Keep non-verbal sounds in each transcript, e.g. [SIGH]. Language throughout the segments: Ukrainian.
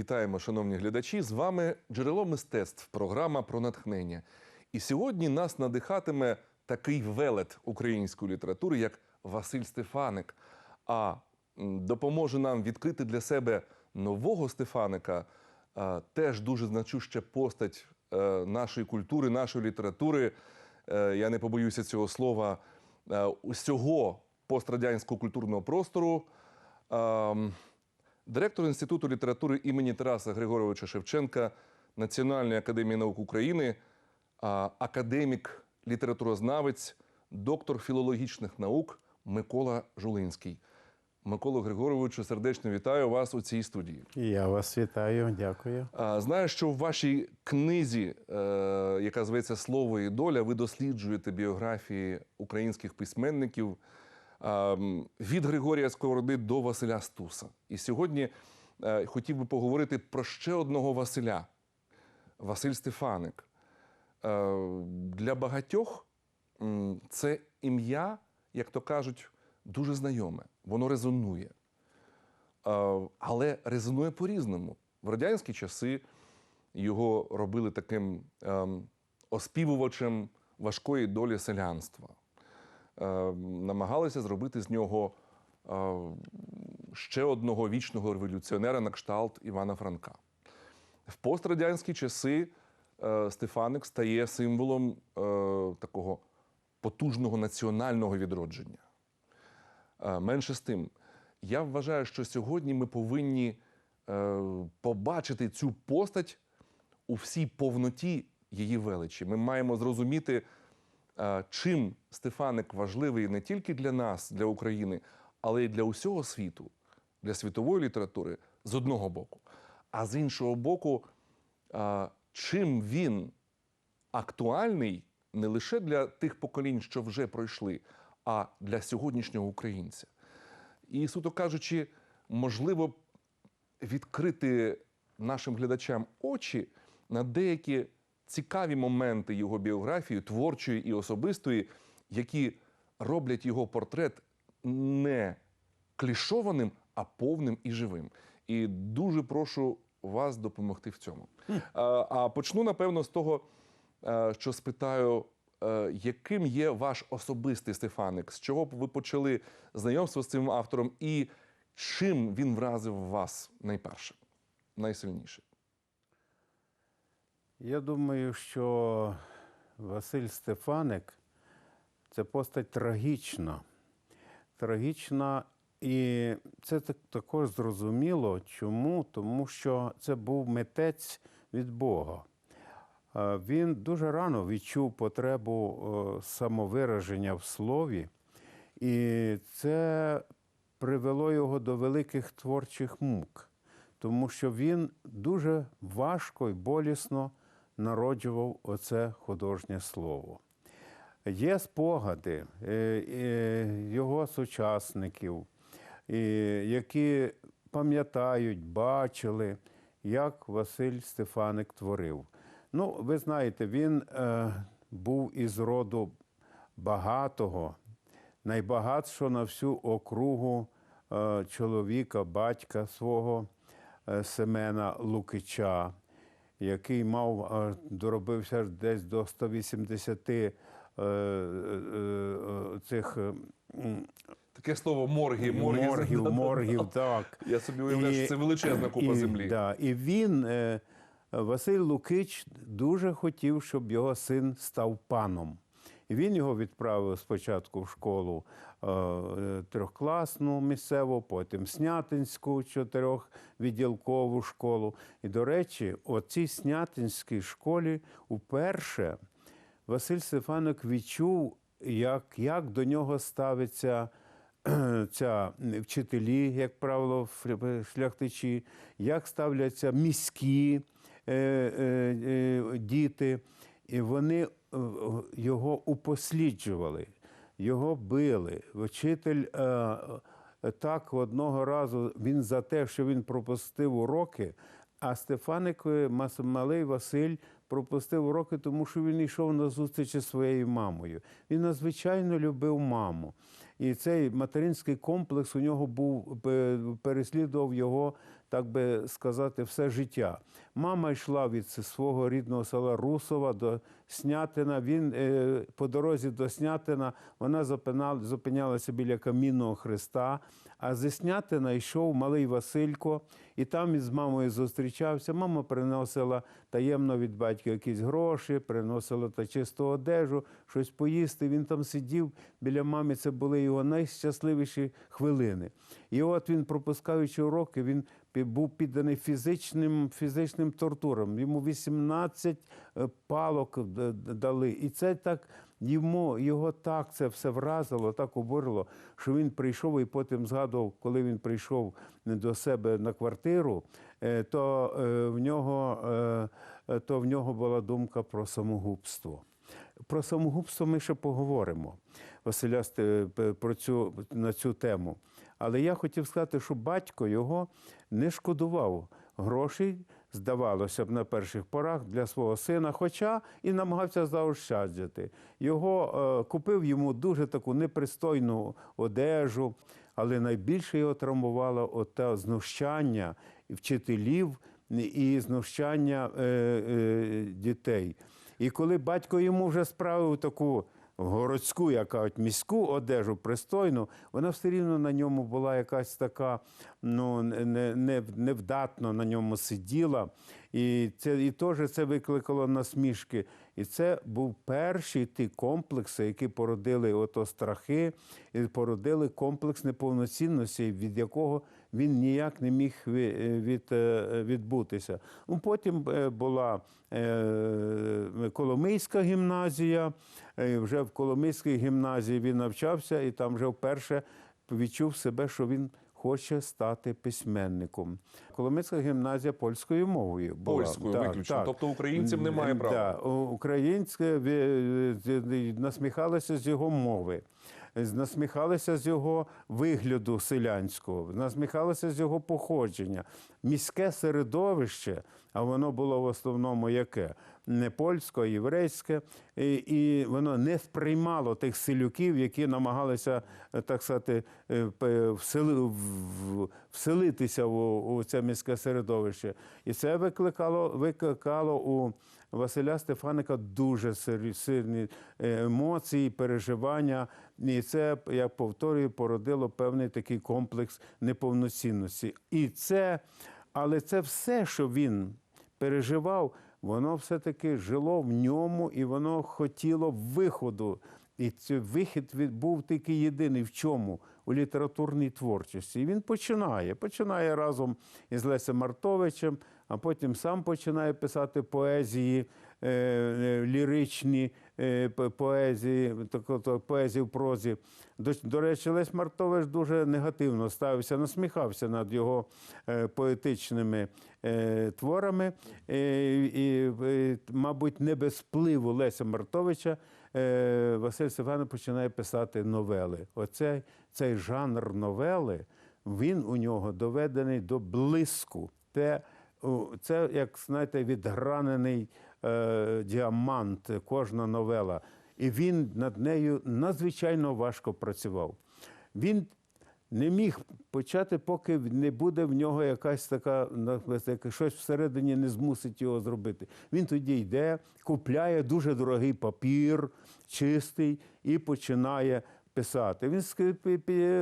Вітаємо, шановні глядачі. З вами джерело мистецтв, програма про натхнення. І сьогодні нас надихатиме такий велет української літератури, як Василь Стефаник. А допоможе нам відкрити для себе нового Стефаника, теж дуже значуща постать е, нашої культури, нашої літератури. Е, Я не побоюся цього слова е, усього пострадянського культурного простору. Директор Інституту літератури імені Тараса Григоровича Шевченка Національної академії наук України, академік, літературознавець, доктор філологічних наук Микола Жулинський. Микола Григоровичу, сердечно вітаю вас у цій студії. Я вас вітаю, дякую. Знаю, що в вашій книзі, е, яка зветься Слово і доля, ви досліджуєте біографії українських письменників від Григорія Сковороди до Василя Стуса. І сьогодні е, хотів би поговорити про ще одного Василя Василь Стефаник. Е, Для багатьох це ім'я, як то кажуть, дуже знайоме. Воно резонує. Е, але резонує по-різному. В радянські часи його робили таким ем, оспівувачем важкої долі селянства. Е, намагалися зробити з нього е, ще одного вічного революціонера на кшталт Івана Франка. В пострадянські часи е, Стефаник стає символом такого потужного національного відродження. Менше з тим, я вважаю, що сьогодні ми повинні побачити цю постать у всій повноті її величі. Ми маємо зрозуміти, чим Стефаник важливий не тільки для нас, для України, але й для усього світу, для світової літератури з одного боку. А з іншого боку, чим він актуальний не лише для тих поколінь, що вже пройшли, а для сьогоднішнього українця. І, суто кажучи, можливо відкрити нашим глядачам очі на деякі цікаві моменти його біографії, творчої і особистої, які роблять його портрет не клішованим, а повним і живим. І дуже прошу вас допомогти в цьому. А, а почну, напевно, з того, е, що спитаю, е, яким є ваш особистий Стефаник? З чого б ви почали знайомство з цим автором, і чим він вразив вас найперше, найсильніше? Я думаю, що Василь Стефаник це постать трагічна. Трагічна, і це також зрозуміло. Чому? Тому що це був митець від Бога. Він дуже рано відчув потребу е, самовираження в слові, і це привело його до великих творчих мук, тому що він дуже важко і болісно народжував оце художнє слово. Є спогади е, е, його сучасників, які пам'ятають, бачили, як Василь Стефаник творив. Ну, ви знаєте, він е, був із роду багатого, найбагатшого на всю округу е, чоловіка, батька свого е, Семена Лукича, який мав, доробився десь до 180 е, е, е, цих Таке слово морги, морги. моргів, [LAUGHS] моргів, так. Я собі уявляю, що це величезна купа і, землі. Да, і він, Василь Лукич, дуже хотів, щоб його син став паном. Він його відправив спочатку в школу е, трьохкласну місцеву, потім Снятинську чотирьохвідділкову школу. І, до речі, у цій Снятинській школі вперше Василь Стефаник відчув, як, як до нього ставиться ця вчителі, як правило, шляхтичі, як ставляться міські е, е, діти, і вони його упосліджували, його били. Вчитель е, е, так одного разу він за те, що він пропустив уроки. А Стефаник, е, малий Василь, пропустив уроки, тому що він йшов на зустріч зі своєю мамою. Він надзвичайно любив маму. І цей материнський комплекс у нього був е, переслідував його, так би сказати, все життя. Мама йшла від свого рідного села Русова до Снятина. Він е, по дорозі до Снятина вона зупинялася біля камінного хреста. А зі Снятина йшов малий Василько, і там він з мамою зустрічався. Мама приносила таємно від батька якісь гроші, приносила та чисту одежу, щось поїсти. Він там сидів біля мами. Це були його найщасливіші хвилини. І от він, пропускаючи уроки, він був підданий фізичним, фізичним тортурам. Йому 18 е, палок д- дали. І це так йому, його так це все вразило, так обурило, що він прийшов і потім згадував, коли він прийшов до себе на квартиру, е, то е, в нього, е, е, то в нього була думка про самогубство. Про самогубство ми ще поговоримо, Василя, про цю, на цю тему. Але я хотів сказати, що батько його не шкодував грошей, здавалося б, на перших порах для свого сина, хоча і намагався заощаджити. Його е, купив йому дуже таку непристойну одежу, але найбільше його травмувало оте знущання вчителів і знущання е, е, дітей. І коли батько йому вже справив таку городську, яка от міську одежу пристойну, вона все рівно на ньому була якась така, ну не, не, невдатно на ньому сиділа. І це і теж це викликало насмішки. І це був перший ті комплекси, які породили ото страхи, і породили комплекс неповноцінності, від якого він ніяк не міг ві- від, е, відбутися. Ну, потім е, була е, Коломийська гімназія. Е, Вже в Коломийській гімназії він навчався, і там вже вперше відчув себе, що він хоче стати письменником. Коломийська гімназія польською мовою була. Польською Так, виключно. так. Тобто українцям немає права. Да, українське е, насміхалися з його мови, насміхалися з його вигляду селянського, насміхалися з його походження. Міське середовище, а воно було в основному яке? Не польське, а єврейське, і, і воно не сприймало тих селюків, які намагалися, е, так сказати, е, всели, в- вселитися у, у це міське середовище. І це викликало, викликало у Василя Стефаника дуже сильні е, емоції, переживання. І це, я повторюю, породило певний такий комплекс неповноцінності. І це, але це все, що він переживав, воно все-таки жило в ньому і воно хотіло виходу. І цей вихід був тільки єдиний в чому? У літературній творчості. І він починає. Починає разом із Лесем Мартовичем, а потім сам починає писати поезії, е, е, ліричні е, поезії, тако- то- поезії в прозі. До, до речі, Лесь Мартович дуже негативно ставився, насміхався над його поетичними творами. І, е, мабуть, не без впливу Леся Мартовича Василь Стефанович починає писати новели. Оцей цей жанр новели, він у нього доведений до блиску. Те, це, як знаєте, відгранений е, діамант, кожна новела. І він над нею надзвичайно важко працював. Він не міг почати, поки не буде в нього якась така на- щось всередині не змусить його зробити. Він тоді йде, купляє дуже дорогий папір, чистий, і починає писати. Він,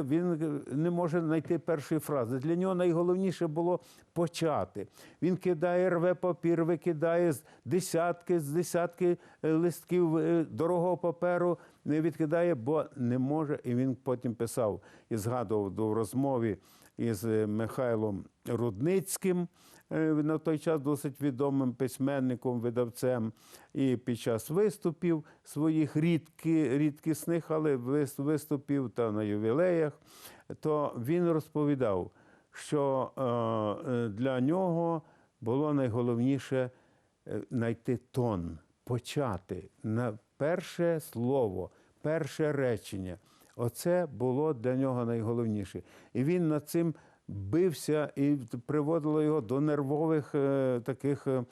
він не може знайти першої фрази. Для нього найголовніше було почати. Він кидає, рве папір, викидає з десятки, з десятки е, листків е, дорогого паперу, не відкидає, бо не може. І він потім писав і згадував до- розмові із е, Михайлом Рудницьким, е, на той час досить відомим письменником, видавцем. І під час виступів своїх рідки, рідкісних, але виступів та на ювілеях, то він розповідав, що е, для нього було найголовніше знайти тон, почати на перше слово, перше речення. Оце було для нього найголовніше. І він над цим бився і приводило його до нервових е, таких е,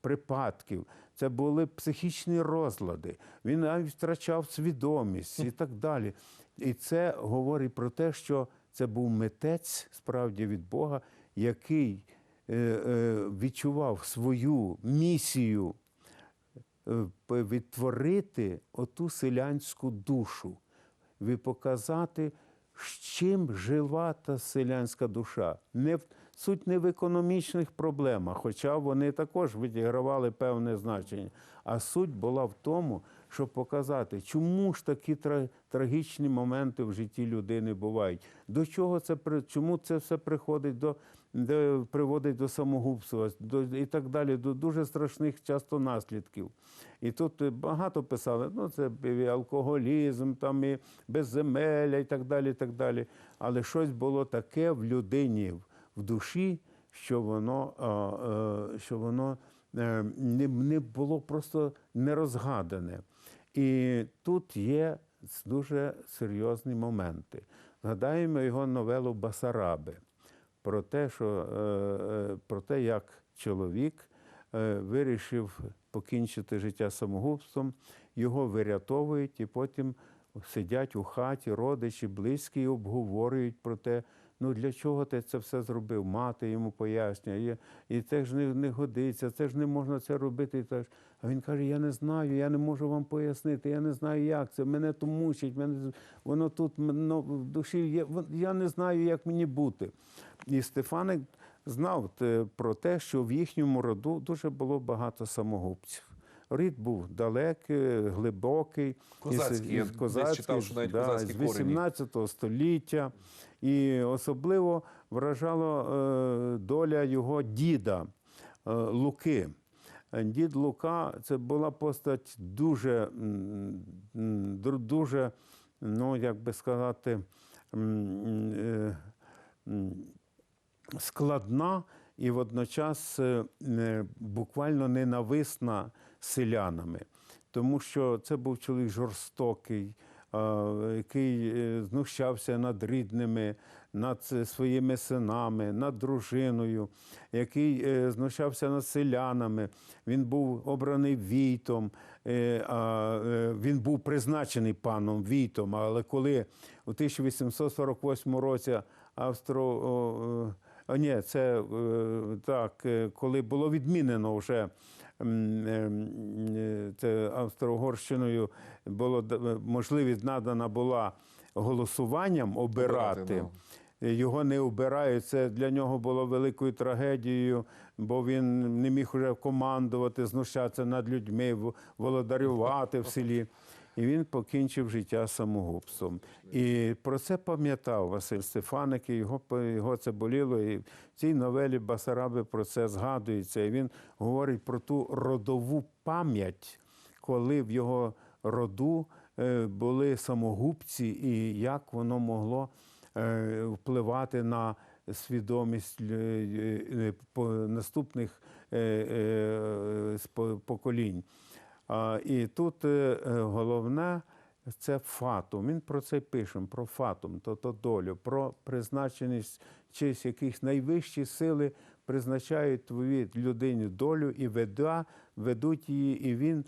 припадків. Це були психічні розлади. Він навіть втрачав свідомість і так далі. І це говорить про те, що це був митець справді від Бога, який е, відчував свою місію відтворити оту селянську душу, ви показати, з чим жила та селянська душа. Не в, суть не в економічних проблемах, хоча вони також відігравали певне значення. А суть була в тому, щоб показати, чому ж такі трагічні моменти в житті людини бувають. До чого це чому це все приходить до, до приводить до самогубства, до і так далі, до дуже страшних часто наслідків. І тут е, багато писали, ну це і алкоголізм, там і безземелля, і так далі. і так далі. Але щось було таке в людині, в душі, що воно, е, що воно е, не, не було просто нерозгадане. І тут є дуже серйозні моменти. Згадаємо його новелу Басараби про те, що, е, е, про те, як чоловік е, вирішив покінчити життя самогубством, його вирятовують і потім сидять у хаті, родичі, близькі і обговорюють про те, ну для чого ти це все зробив? Мати йому пояснює, і, це ж не, не годиться, це ж не можна це робити. А він каже: Я не знаю, я не можу вам пояснити, я не знаю, як це. Мене то мучить, мене воно тут ну, в душі є. Я не знаю, як мені бути. І Стефаник знав про те, що в їхньому роду дуже було багато самогубців. Рід був далекий, глибокий, Козацький. Із, із козацький, читав, що навіть да, козацькі з корені. 18 століття. І особливо вражала е, доля його діда е, Луки. Е, Дід Лука це була постать дуже, дуже, ну як би сказати, е, складна і водночас е, буквально ненависна селянами, тому що це був чоловік жорстокий, е, який е, знущався над рідними, над своїми синами, над дружиною, який знущався над селянами. Він був обраний війтом, він був призначений паном Війтом, але коли у 1848 році Австро. А ні, це е, так, е, коли було відмінено вже е, це Австро-Угорщиною, було можливість надана була голосуванням обирати. Обирати, Його не обирають. Це для нього було великою трагедією, бо він не міг уже командувати, знущатися над людьми, володарювати в селі. І він покінчив життя самогубством. І про це пам'ятав Василь Стефаник, і його, його це боліло. І в цій новелі Басараби про це згадується. І він говорить про ту родову пам'ять, коли в його роду е, були самогубці, і як воно могло е, впливати на свідомість е, наступних поколінь. І тут е, е, головне це фатум. Він про це пише, про фатум, тобто долю, про призначеність чиїсь якихось найвищі сили призначають твоїй людині долю і веда, ведуть її, і він,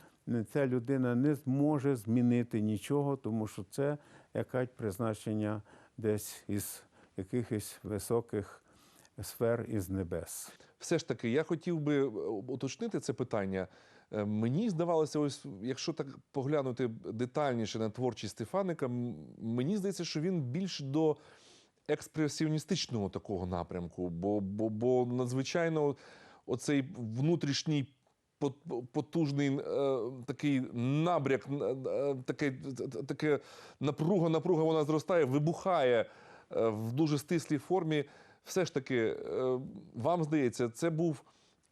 ця людина не зможе змінити нічого, тому що це якась призначення десь із якихось високих сфер із небес. Все ж таки, я хотів би е, уточнити це питання. Е, Мені здавалося, ось якщо так поглянути детальніше на творчість Стефаника, мені здається, що він більш до експресіоністичного такого напрямку, бо, бо, бо надзвичайно оцей внутрішній потужний е, такий набряк, е, таке, таке напруга, напруга вона зростає, вибухає е, в дуже стислій формі. Все ж таки, е, вам здається, це був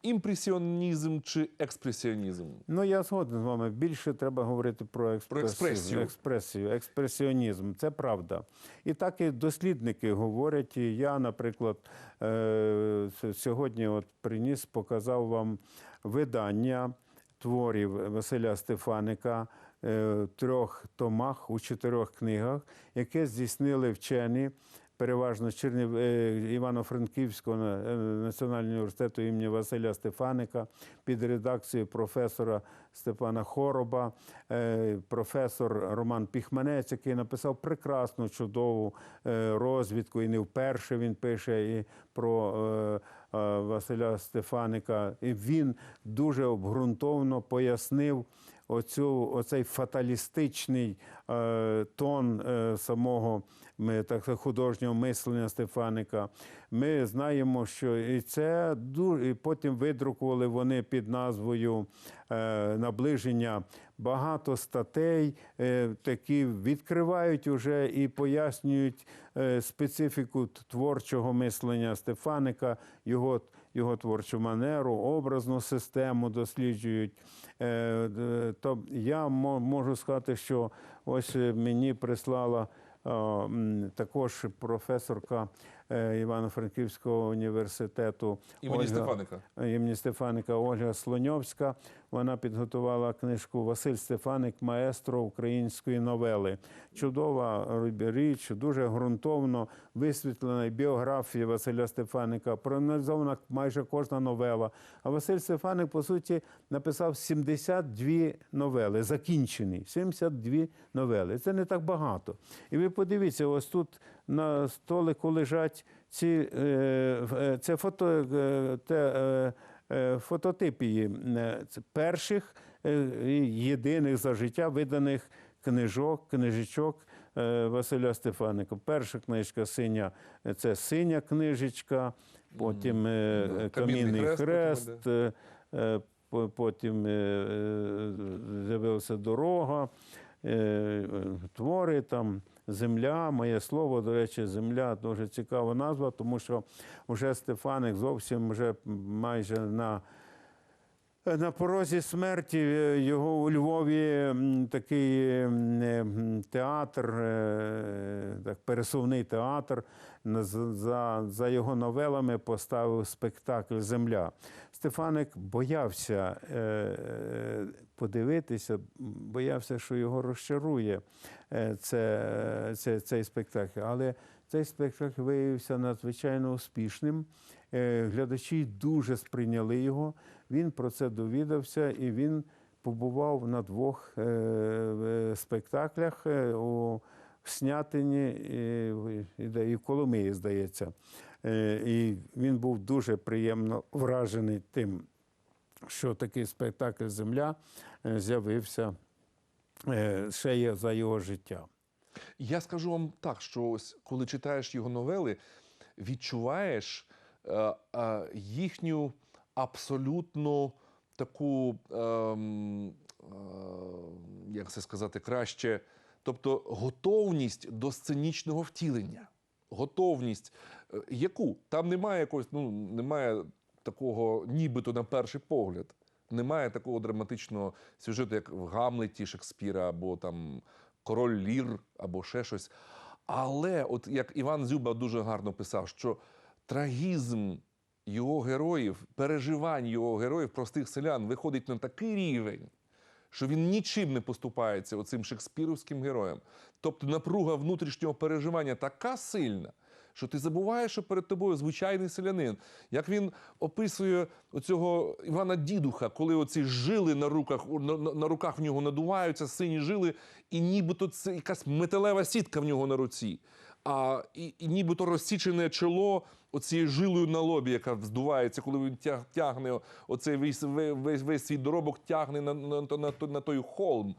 імпресіонізм чи експресіонізм? Ну, я згоден з вами. Більше треба говорити про, експрес- Про експресію. експресію, експресіонізм. Це правда. І так і дослідники говорять. І я, наприклад, е, сьогодні от приніс, показав вам видання творів Василя Стефаника е, в трьох томах у чотирьох книгах, яке здійснили вчені переважно з Чернів... е, Івано-Франківського е, національного університету імені Василя Стефаника під редакцією професора Степана Хороба, е, професор Роман Піхманець, який написав прекрасну, чудову розвідку, і не вперше він пише і про Василя Стефаника. І він дуже обґрунтовно пояснив оцю, оцей фаталістичний е, тон е, самого ми, так, художнього мислення Стефаника. Ми знаємо, що і це і потім видрукували вони під назвою е, наближення багато статей, е, такі відкривають уже і пояснюють е, специфіку творчого мислення Стефаника, його його творчу манеру, образну систему досліджують. Е, То я можу сказати, що ось е, мені прислала е, також професорка Івано-Франківського університету Імені Ольга- Стефаника. імені Стефаника Ольга Слоньовська. Вона підготувала книжку Василь Стефаник, маестро української новели. Чудова річ, дуже ґрунтовно висвітлена біографія Василя Стефаника. Проаналізована майже кожна новела. А Василь Стефаник, по суті, написав 72 новели, закінчені. 72 новели. Це не так багато. І ви подивіться, ось тут на столику лежать ці е, е, це фото е, те, фототипії е, перших е, єдиних за життя виданих книжок, книжечок е, Василя Стефаника. Перша книжка синя е, це синя книжечка, потім е, е, Камінний камінний хрест хрест. потім е, е, по- Потім е, е, з'явилася дорога, е, е, твори там, земля, моє слово, до речі, земля дуже цікава назва, тому що вже Стефаник зовсім вже майже на. На порозі смерті е, його у Львові такий е, театр, е, так, пересувний театр, за, за його новелами поставив спектакль Земля. Стефаник боявся подивитися, боявся, що його розчарує це, це, цей спектакль. Але цей спектакль виявився надзвичайно успішним. Е, Глядачі дуже сприйняли його. Він про це довідався і він побував на двох е, е, спектаклях у Снятині і, і, і Коломиї, здається. І він був дуже приємно вражений тим, що такий спектакль Земля з'явився ще є за його життя. Я скажу вам так, що ось коли читаєш його новели, відчуваєш їхню абсолютно таку, ем, е, як це сказати краще, тобто готовність до сценічного втілення. Готовність, е, яку там немає якогось, ну немає такого, нібито на перший погляд. Немає такого драматичного сюжету, як в Гамлеті Шекспіра, або там Король Лір, або ще щось. Але, от як Іван Зюба дуже гарно писав, що трагізм його героїв, переживань його героїв, простих селян, виходить на такий рівень, що він нічим не поступається оцим шекспірівським героям. Тобто напруга внутрішнього переживання така сильна, що ти забуваєш, що перед тобою звичайний селянин. Як він описує оцього Івана Дідуха, коли оці жили на руках, на, на- руках в нього надуваються, сині жили, і нібито це якась металева сітка в нього на руці. А і, і нібито розсічене чоло оцією жилою на лобі, яка вздувається, коли він тяг, тягне оцей весь, весь, весь свій доробок тягне на, на, на, на, той- на той холм.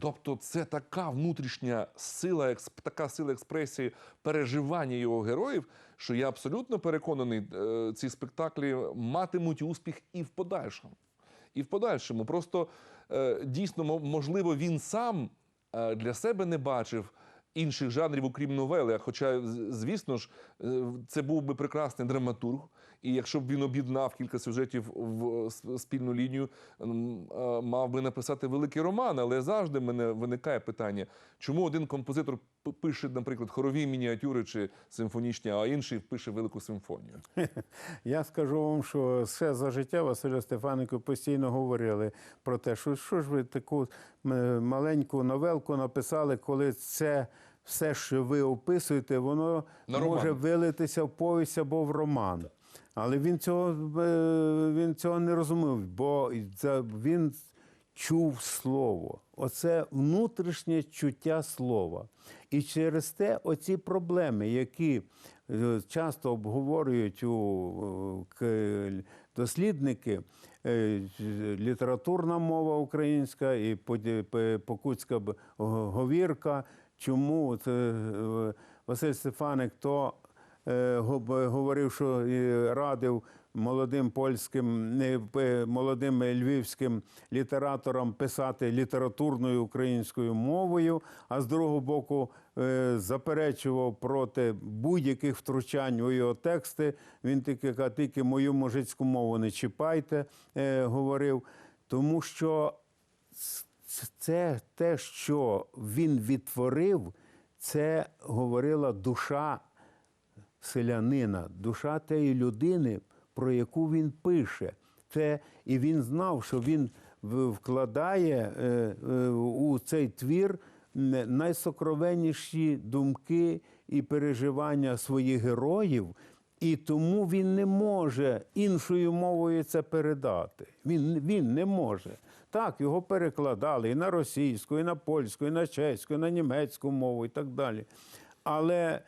Тобто, це така внутрішня сила, така сила експресії переживання його героїв, що я абсолютно переконаний, е, ці спектаклі матимуть успіх і в подальшому. І в подальшому. Просто е, дійсно, мо- можливо, він сам е, для себе не бачив інших жанрів, окрім новели. Хоча, звісно ж, е, це був би прекрасний драматург. І якщо б він об'єднав кілька сюжетів в спільну лінію, мав би написати великий роман. Але завжди в мене виникає питання, чому один композитор пише, наприклад, хорові мініатюри чи симфонічні, а інший пише велику симфонію. [LAUGHS] Я скажу вам, що ще за життя Василя Стефанику постійно говорили про те, що що ж ви таку маленьку новелку написали, коли це все, що ви описуєте, воно На може роман. вилитися в повість або в роман. Але він цього, е, він цього не розумів, бо він чув слово. Оце внутрішнє чуття слова. І через те оці проблеми, які е, часто обговорюють у е, дослідники, літературна мова українська і покутська говірка. Чому це, Василь Стефаник то говорив, що е, радив молодим польським, е, молодим львівським літераторам писати літературною українською мовою, а з другого боку е, заперечував проти будь-яких втручань у його тексти. Він тільки тільки мою мужицьку мову не чіпайте, е, говорив. Тому що це те, що він відтворив, це говорила душа селянина, душа тієї людини, про яку він пише. Це, і він знав, що він вкладає е, е, у цей твір найсокровенніші думки і переживання своїх героїв, і тому він не може іншою мовою це передати. Він, він не може. Так, його перекладали і на російську, і на польську, і на чеську, і на німецьку мову, і так далі. Але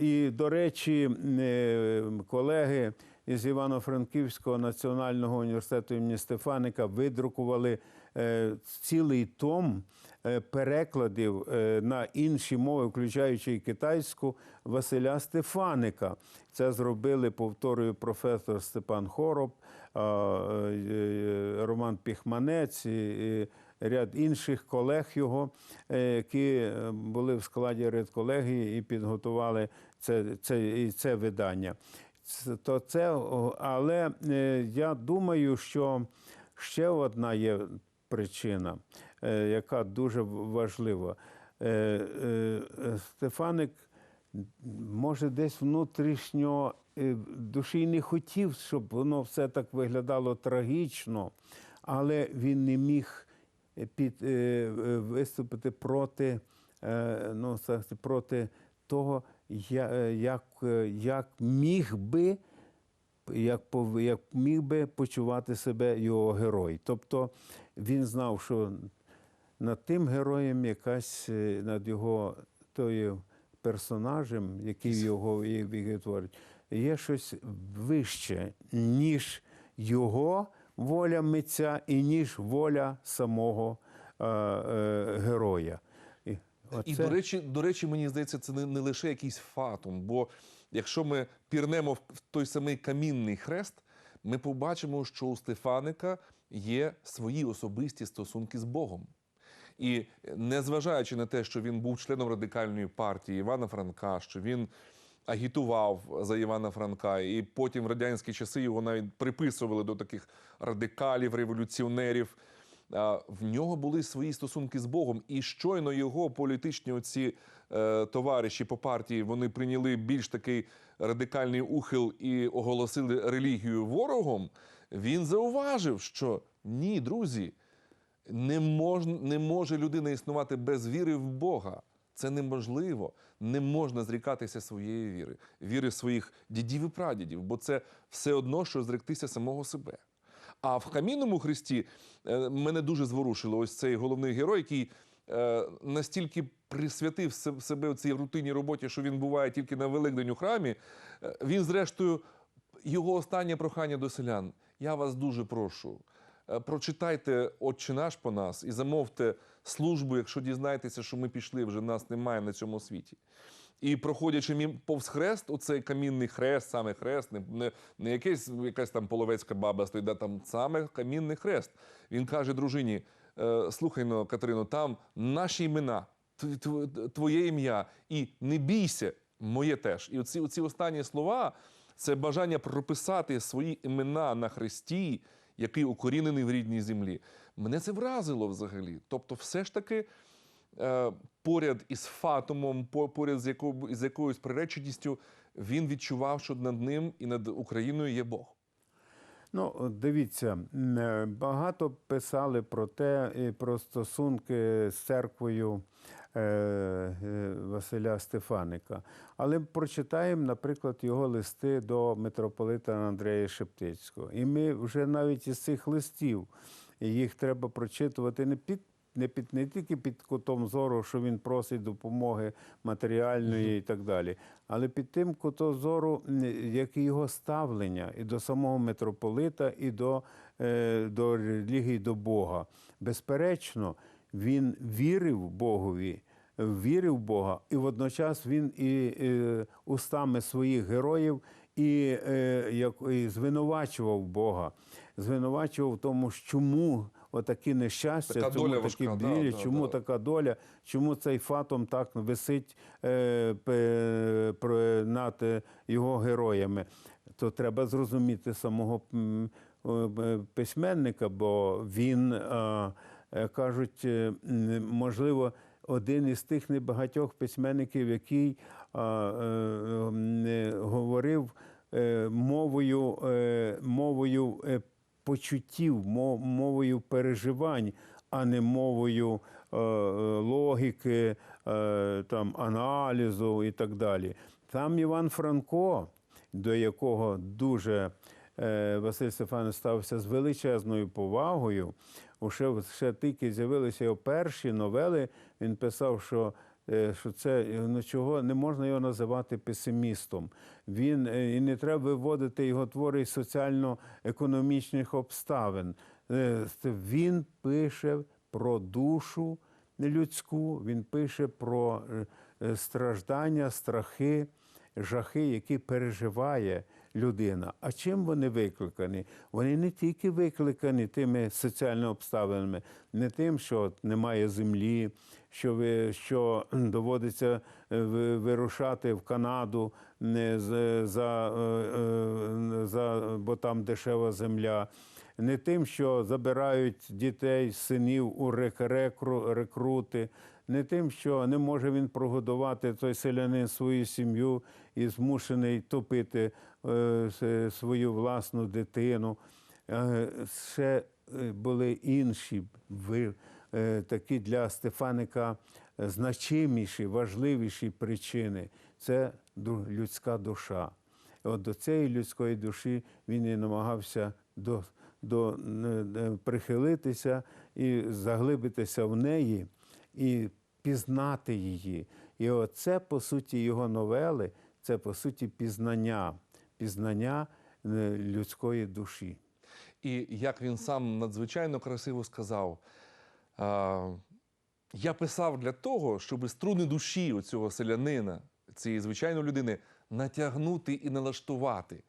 і, до речі, е, колеги із Івано-Франківського національного університету імені Стефаника видрукували е, цілий том е, перекладів е, на інші мови, включаючи і китайську, Василя Стефаника. Це зробили, повторюю, професор Степан Хороб, е, е, Роман Піхманець. Ряд інших колег його, е, які е, були в складі редколегії і підготували це, це, і це видання. То це, але е, я думаю, що ще одна є причина, яка дуже важлива. Стефаник може десь внутрішньо душі не хотів, щоб воно все так виглядало трагічно, але він не міг під, е, е, виступити проти, е, ну, проти того, як, як міг би. Як, як міг би почувати себе його герой. Тобто він знав, що над тим героєм якась, над його тою персонажем, який його творить, є щось вище, ніж його воля митця і ніж воля самого е, е, героя. І, І, до речі, до речі, мені здається, це не, не лише якийсь фатум. Бо якщо ми пірнемо в в той самий камінний хрест, ми побачимо, що у Стефаника є свої особисті стосунки з Богом. І незважаючи на те, що він був членом радикальної партії Івана Франка, що він агітував за Івана Франка, і потім в радянські часи його навіть приписували до таких радикалів, революціонерів. В нього були свої стосунки з Богом, і щойно його політичні оці е, товариші по партії вони прийняли більш такий радикальний ухил і оголосили релігію ворогом. Він зауважив, що ні, друзі, не, мож, не може людина існувати без віри в Бога. Це неможливо. Не можна зрікатися своєї віри, віри своїх дідів і прадідів, бо це все одно, що зректися самого себе. А в камінному хресті е, мене дуже зворушило ось цей головний герой, який е, настільки присвятив се- себе цій рутинній роботі, що він буває тільки на Великдень у храмі. Е, Він, зрештою, його останнє прохання до селян. Я вас дуже прошу. Прочитайте Отче наш по нас і замовте службу, якщо дізнаєтеся, що ми пішли, вже нас немає на цьому світі. І проходячи мім повз хрест, оцей камінний хрест, саме хрест, не, не, не якась, якась там половецька баба стоїть, да, там саме камінний хрест. Він каже дружині: е, слухай ну, Катерино, там наші імена, тв- тв- твоє ім'я, і не бійся, моє теж. І оці, оці останні слова це бажання прописати свої імена на хресті, який укорінений в рідній землі. Мене це вразило взагалі. Тобто, все ж таки е, поряд із Фатумом, поряд з, яко, з якоюсь приреченістю, він відчував, що над ним і над Україною є Бог. Ну, дивіться, е, багато писали про те, і про стосунки з церквою е, е, Василя Стефаника. Але прочитаємо, наприклад, його листи до митрополита Андрея Шептицького. І ми вже навіть із цих листів їх треба прочитувати не під. Не під не тільки під кутом зору, що він просить допомоги матеріальної і так далі, але під тим кутом зору, як і його ставлення і до самого митрополита, і до, е, до релігії, до Бога. Безперечно, він вірив Богові, вірив Бога, і водночас він і е, устами своїх героїв і, е, і звинувачував Бога, звинувачував в тому, чому отакі нещастя, Така чому доля такі важка, білі, да, чому да. така доля, чому цей фатом так висить е, пе- про- над е, його героями. То треба зрозуміти самого м, е, письменника, бо він, е, е, кажуть, е, м, можливо, один із тих небагатьох письменників, який е, е, говорив е, мовою, е, мовою е, почуттів, мовою переживань, а не мовою е, е, логіки, е, там, аналізу і так далі. Там Іван Франко, до якого дуже е, Василь Стефанович ставився з величезною повагою. Уже ще тільки з'явилися його перші новели. Він писав, що, що це ну, чого не можна його називати песимістом. Він е, і не треба виводити його твори із соціально-економічних обставин. Е, Він пише про душу людську, він пише про е, е, страждання, страхи, жахи, які переживає людина. А чим вони викликані? Вони не тільки викликані тими соціальними обставинами, не тим, що немає землі, що, ви, що доводиться е, вирушати в Канаду не за, е, е, за, бо там дешева земля. Не тим, що забирають дітей, синів у рек- рекру- рекрути, не тим, що не може він прогодувати той селянин свою сім'ю і змушений топити е, свою власну дитину. Е, Ще е, були інші е, такі для Стефаника значиміші, важливіші причини. Це людська душа. От до цієї людської душі він і намагався до, до, е, е, прихилитися і заглибитися в неї і пізнати її. І оце, по суті, його новели, це по суті пізнання, пізнання е, людської душі. І як він сам надзвичайно красиво сказав, я писав для того, щоб струни душі у цього селянина, цієї звичайної людини, натягнути і налаштувати,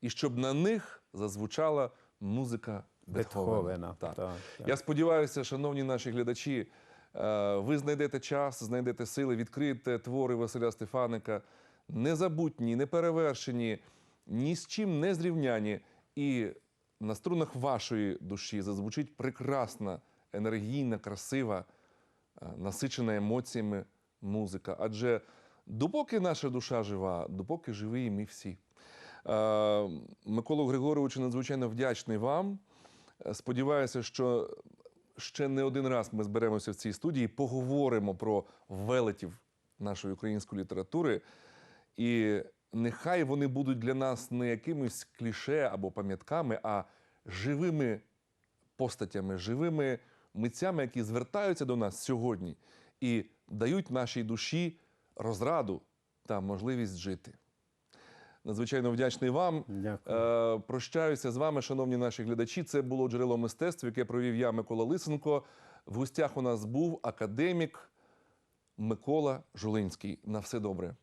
і щоб на них зазвучала музика Бетховена. Бетховена. Так. Так, так. Я сподіваюся, шановні наші глядачі, ви знайдете час, знайдете сили, відкриєте твори Василя Стефаника, незабутні, неперевершені, ні з чим не зрівняні. І на струнах вашої душі зазвучить прекрасна, енергійна, красива, е, насичена емоціями музика. Адже допоки наша душа жива, допоки живі ми всі. Е, Миколу Григоровичу надзвичайно вдячний вам. Е, Сподіваюся, що ще не один раз ми зберемося в цій студії, поговоримо про велетів нашої української літератури. І нехай вони будуть для нас не якимись кліше або пам'ятками, а живими постатями, живими митцями, які звертаються до нас сьогодні і дають нашій душі розраду та можливість жити. Надзвичайно вдячний вам. Дякую. Е, прощаюся з вами, шановні наші глядачі. Це було джерело мистецтв, яке провів я, Микола Лисенко. В гостях у нас був академік Микола Жулинський. На все добре.